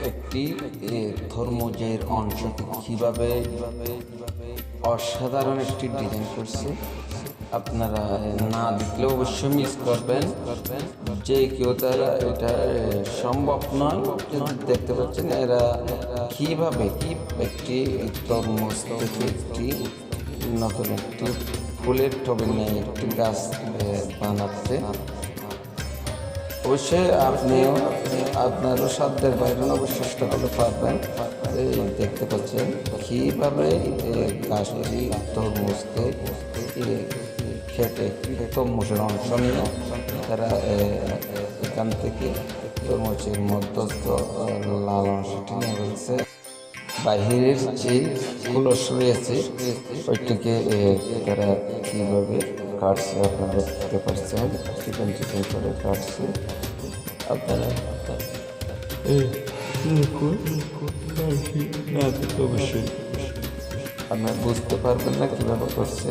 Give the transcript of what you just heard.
একটি এ, তরমুজের অংশকে কীভাবে অসাধারণ একটি ডিজাইন করছে আপনারা না দেখলে অবশ্যই মিস করবেন। যে কেউ তারা এটা সম্ভব নয় দেখতে পাচ্ছেন এরা কীভাবে একটি তরমুজ থেকে একটি নতুন একটি ফুলের টবে নিয়ে একটি গাছ বানাচ্ছে। অবশ্যই আপনিও আপনারও সাধ্যের বাইরে অবশ্যই করতে পারবেন দেখতে পাচ্ছেন কীভাবে গাছটি তরমুজকে খেতে তরমুজের অংশ নিয়ে তারা এখান থেকে তরমুজের মধ্যস্থ লাল অংশটি নিয়ে ফেলছে বাহিরের যে কুলস রয়েছে, ওইটিকে তারা কীভাবে কাটছে, আপনারা দেখতে পাচ্ছেন চিকেন চিকেন করে কাটছে। আপনারা দেখতে অবশ্যই। বুঝতে পারবেন না কীভাবে করছে।